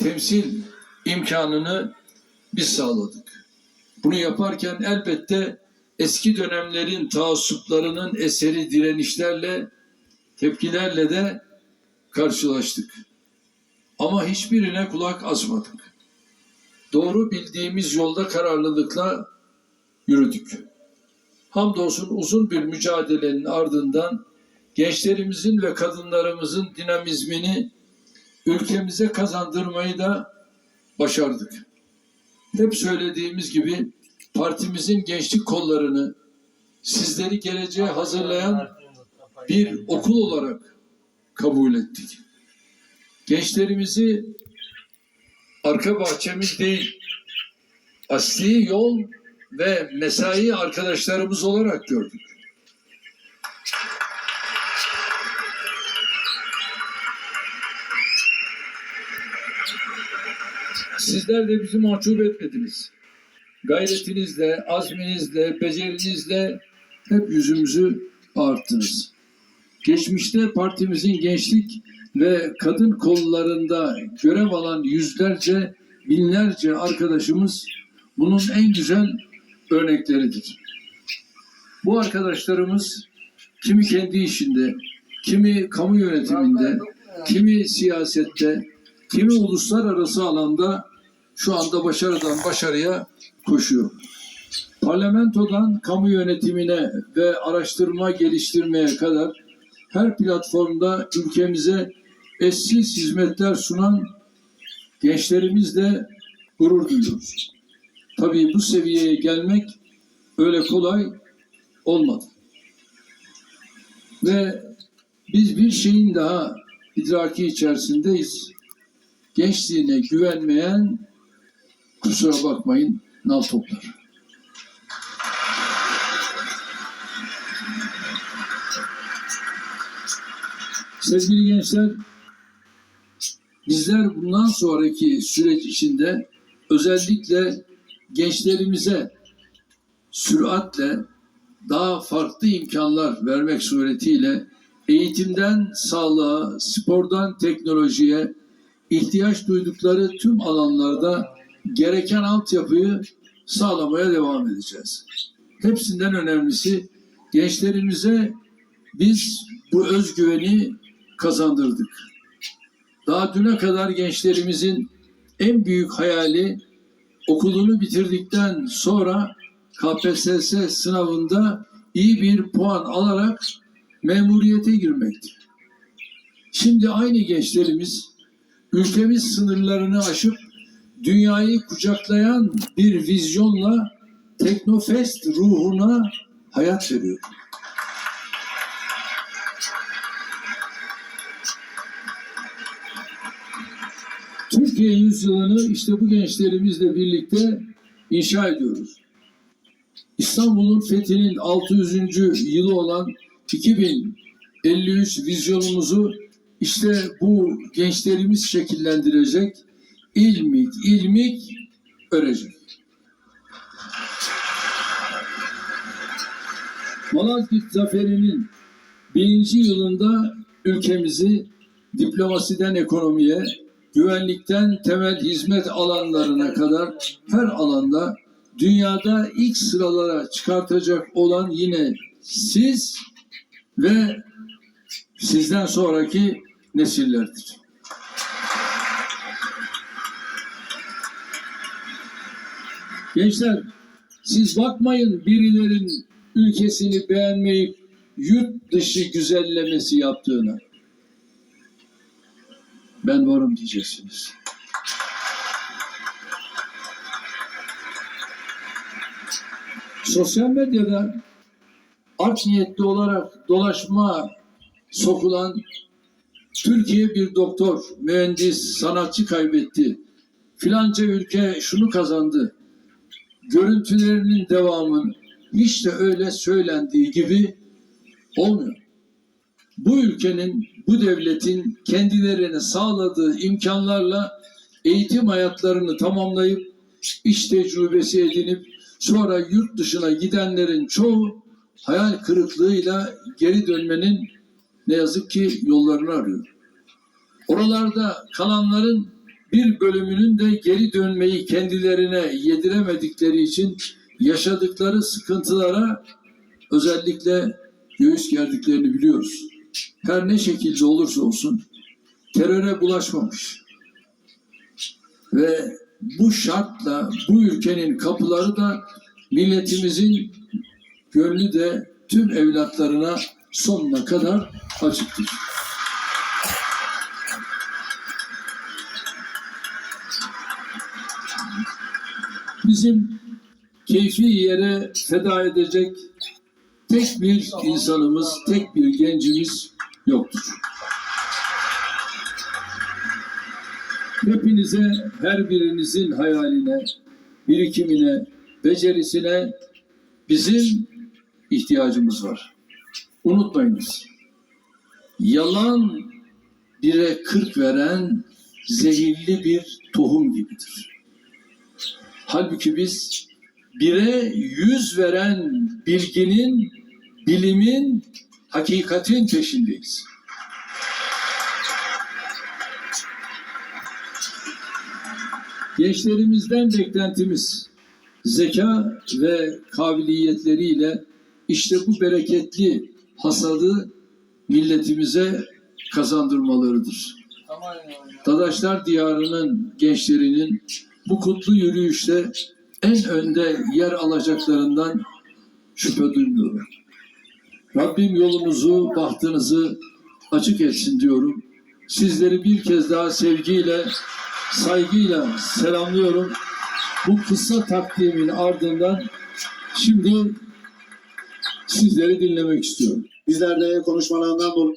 temsil imkanını biz sağladık. Bunu yaparken elbette eski dönemlerin taassuplarının eseri direnişlerle, tepkilerle de karşılaştık. Ama hiçbirine kulak asmadık. Doğru bildiğimiz yolda kararlılıkla yürüdük. Hamdolsun uzun bir mücadelenin ardından gençlerimizin ve kadınlarımızın dinamizmini ülkemize kazandırmayı da başardık. Hep söylediğimiz gibi partimizin gençlik kollarını sizleri geleceğe hazırlayan bir okul olarak kabul ettik. Gençlerimizi arka bahçemiz değil, asli yol ve mesai arkadaşlarımız olarak gördük. Sizler de bizi mahcup etmediniz. Gayretinizle, azminizle, becerinizle hep yüzümüzü ağarttınız. Geçmişte partimizin gençlik ve kadın kollarında görev alan yüzlerce, binlerce arkadaşımız bunun en güzel örnekleridir. Bu arkadaşlarımız kimi kendi işinde, kimi kamu yönetiminde, kimi siyasette, kimi uluslararası alanda şu anda başarıdan başarıya koşuyor. Parlamentodan kamu yönetimine ve araştırma geliştirmeye kadar her platformda ülkemize eşsiz hizmetler sunan gençlerimizle gurur duyuyoruz. Tabii bu seviyeye gelmek öyle kolay olmadı. Ve biz bir şeyin daha idraki içerisindeyiz. Gençliğine güvenmeyen kusura bakmayın nal toplar. Sevgili gençler, bizler bundan sonraki süreç içinde özellikle gençlerimize süratle daha farklı imkanlar vermek suretiyle eğitimden sağlığa, spordan teknolojiye ihtiyaç duydukları tüm alanlarda gereken altyapıyı sağlamaya devam edeceğiz. Hepsinden önemlisi gençlerimize biz bu özgüveni kazandırdık. Daha düne kadar gençlerimizin en büyük hayali okulunu bitirdikten sonra KPSS sınavında iyi bir puan alarak memuriyete girmekti. Şimdi aynı gençlerimiz ülkemiz sınırlarını aşıp dünyayı kucaklayan bir vizyonla Teknofest ruhuna hayat veriyor. Türkiye yüzyılını işte bu gençlerimizle birlikte inşa ediyoruz. İstanbul'un fethinin 600. yılı olan 2053 vizyonumuzu işte bu gençlerimiz şekillendirecek, ilmik ilmik örecek. Malazgirt Zaferi'nin birinci yılında ülkemizi diplomasiden ekonomiye, güvenlikten temel hizmet alanlarına kadar her alanda dünyada ilk sıralara çıkartacak olan yine siz ve sizden sonraki nesillerdir. Gençler siz bakmayın birilerin ülkesini beğenmeyip yurt dışı güzellemesi yaptığına. Ben varım diyeceksiniz. Sosyal medyada art niyetli olarak dolaşma sokulan Türkiye bir doktor, mühendis, sanatçı kaybetti. Filanca ülke şunu kazandı. Görüntülerinin devamın hiç de öyle söylendiği gibi olmuyor. Bu ülkenin, bu devletin kendilerine sağladığı imkanlarla eğitim hayatlarını tamamlayıp iş tecrübesi edinip sonra yurt dışına gidenlerin çoğu hayal kırıklığıyla geri dönmenin ne yazık ki yollarını arıyor. Oralarda kalanların bir bölümünün de geri dönmeyi kendilerine yediremedikleri için yaşadıkları sıkıntılara özellikle göğüs gerdiklerini biliyoruz. Her ne şekilde olursa olsun teröre bulaşmamış. Ve bu şartla bu ülkenin kapıları da milletimizin gönlü de tüm evlatlarına sonuna kadar açıktır. Bizim keyfi yere feda edecek tek bir insanımız, tek bir gencimiz yoktur. Hepinize, her birinizin hayaline, birikimine, becerisine bizim ihtiyacımız var. Unutmayınız. Yalan bire kırk veren zehirli bir tohum gibidir. Halbuki biz bire yüz veren bilginin, bilimin, hakikatin peşindeyiz. Gençlerimizden beklentimiz zeka ve kabiliyetleriyle işte bu bereketli hasadı milletimize kazandırmalarıdır. Dadaşlar Diyarı'nın gençlerinin bu kutlu yürüyüşte en önde yer alacaklarından şüphe duymuyorum. Rabbim yolunuzu, bahtınızı açık etsin diyorum. Sizleri bir kez daha sevgiyle, saygıyla selamlıyorum. Bu kısa takdimin ardından şimdi sizleri dinlemek istiyorum. Bizler de konuşmalarından dolayı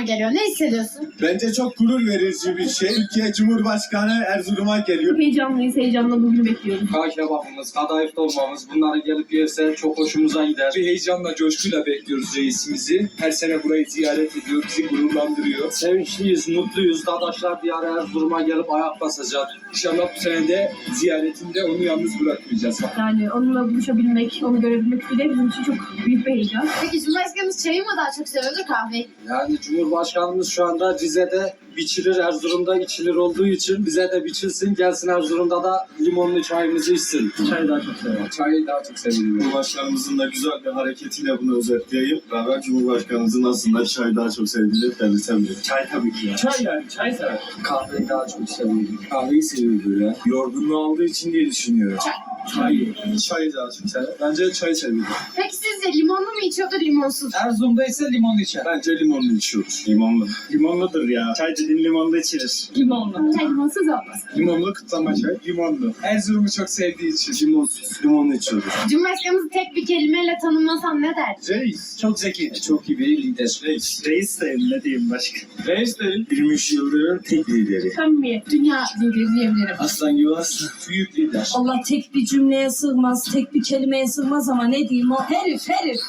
Erzurum'a geliyor. Ne hissediyorsun? bence çok gurur verici bir şey. Türkiye Cumhurbaşkanı Erzurum'a geliyor. Heyecanlıyız, heyecanla bugünü bekliyoruz. Kağ kebabımız, kadayıf dolmamız bunları gelip yerse çok hoşumuza gider. Bir heyecanla, coşkuyla bekliyoruz reisimizi. Her sene burayı ziyaret ediyor, bizi gururlandırıyor. Sevinçliyiz, mutluyuz. Dadaşlar diyarı Erzurum'a gelip ayak basacak. İnşallah bu sene de ziyaretinde onu yalnız bırakmayacağız. Yani onunla buluşabilmek, onu görebilmek bile bizim için çok büyük bir heyecan. Peki Cumhurbaşkanımız çayı mı daha çok seviyordur kahveyi? Yani Cumhurbaşkanımız şu anda Rize'de biçilir, Erzurum'da içilir olduğu için bize de biçilsin, gelsin Erzurum'da da limonlu çayımızı içsin. Çayı daha çok seviyorum. Çayı daha çok seviyorum. Cumhurbaşkanımızın da güzel bir hareketiyle bunu özetleyeyim. Beraber Cumhurbaşkanımızın aslında çay daha çok sevdiğini belirtebilirim. Çay tabii ki ya. Çay yani, çay sever. Kahveyi daha çok seviyorum. Kahveyi seviyor böyle. Yorgunluğu aldığı için diye düşünüyorum. Çay. Çay. Çayı daha çok sever. Bence çay seviyor. Peki sizce limonlu mu içiyordur limonsuz? Erzurum'da ise limon içer. Bence limonlu içiyoruz. Limonlu. Limonludur ya. Çay dediğin limonlu içilir. Limonla. Çay limonsuz olmaz. Limonlu kıtlama çay, limonlu. Erzurum'u çok sevdiği için. Limonsuz. Limonlu içiyoruz. Cumhurbaşkanımızı tek bir kelimeyle tanımlasan ne der? Reis. Çok zeki. Çok iyi bir lider. Reis. Reis değil ne diyeyim başka. Reis değil. 23 yıldır tek lideri. Samimiyet. Dünya lideri diyebilirim. Aslan gibi aslan. Büyük lider. Allah tek bir cümleye sığmaz, tek bir kelimeye sığmaz ama ne diyeyim o herif herif.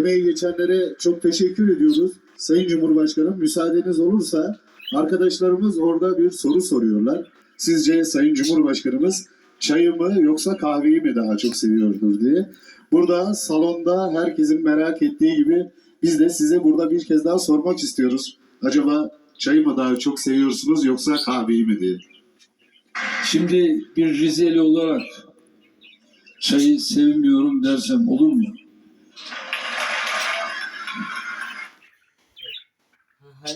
Emeği geçenlere çok teşekkür ediyoruz. Sayın Cumhurbaşkanım müsaadeniz olursa arkadaşlarımız orada bir soru soruyorlar. Sizce Sayın Cumhurbaşkanımız çayı mı yoksa kahveyi mi daha çok seviyordur diye. Burada salonda herkesin merak ettiği gibi biz de size burada bir kez daha sormak istiyoruz. Acaba çayı mı daha çok seviyorsunuz yoksa kahveyi mi diye. Şimdi bir Rizeli olarak çayı sevmiyorum dersem olur mu?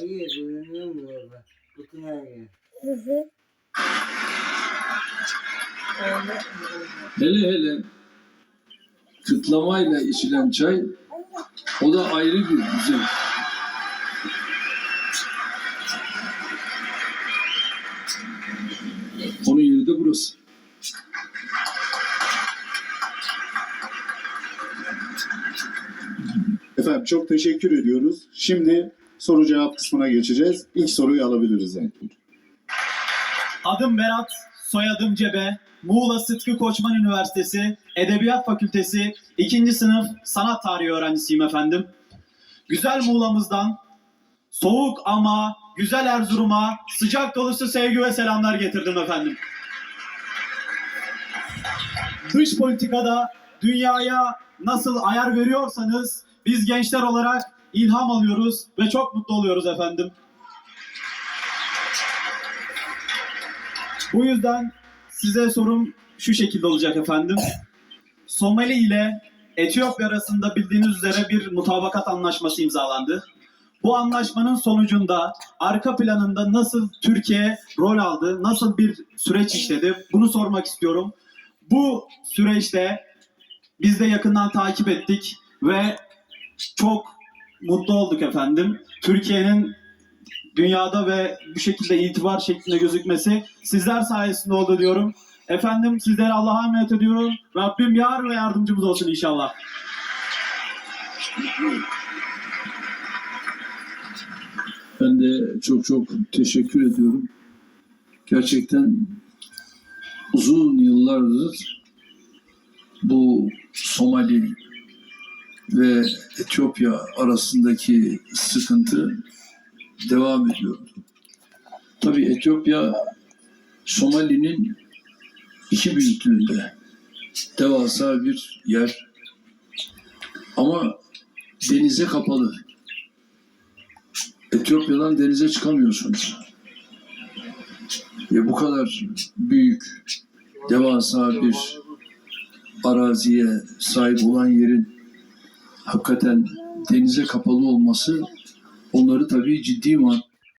Hayır, görünüyor mu orada? Bakın hayır. Hele hele kıtlamayla içilen çay o da ayrı bir güzel. Onun yeri de burası. Efendim çok teşekkür ediyoruz. Şimdi soru cevap kısmına geçeceğiz. İlk soruyu alabiliriz yani. Adım Berat, soyadım Cebe. Muğla Sıtkı Koçman Üniversitesi Edebiyat Fakültesi 2. sınıf sanat tarihi öğrencisiyim efendim. Güzel Muğla'mızdan soğuk ama güzel Erzurum'a sıcak dolusu sevgi ve selamlar getirdim efendim. dış politikada dünyaya nasıl ayar veriyorsanız biz gençler olarak ilham alıyoruz ve çok mutlu oluyoruz efendim. Bu yüzden size sorum şu şekilde olacak efendim. Somali ile Etiyopya arasında bildiğiniz üzere bir mutabakat anlaşması imzalandı. Bu anlaşmanın sonucunda arka planında nasıl Türkiye rol aldı, nasıl bir süreç işledi bunu sormak istiyorum. Bu süreçte biz de yakından takip ettik ve çok mutlu olduk efendim. Türkiye'nin dünyada ve bu şekilde itibar şeklinde gözükmesi sizler sayesinde oldu diyorum. Efendim sizlere Allah'a emanet ediyorum. Rabbim yar ve yardımcımız olsun inşallah. Ben de çok çok teşekkür ediyorum. Gerçekten uzun yıllardır bu Somali ve Etiyopya arasındaki sıkıntı devam ediyor. Tabii Etiyopya Somali'nin iki büyüklüğünde devasa bir yer ama denize kapalı. Etiyopya'dan denize çıkamıyorsunuz. Ve bu kadar büyük, devasa bir araziye sahip olan yerin hakikaten denize kapalı olması onları tabii ciddi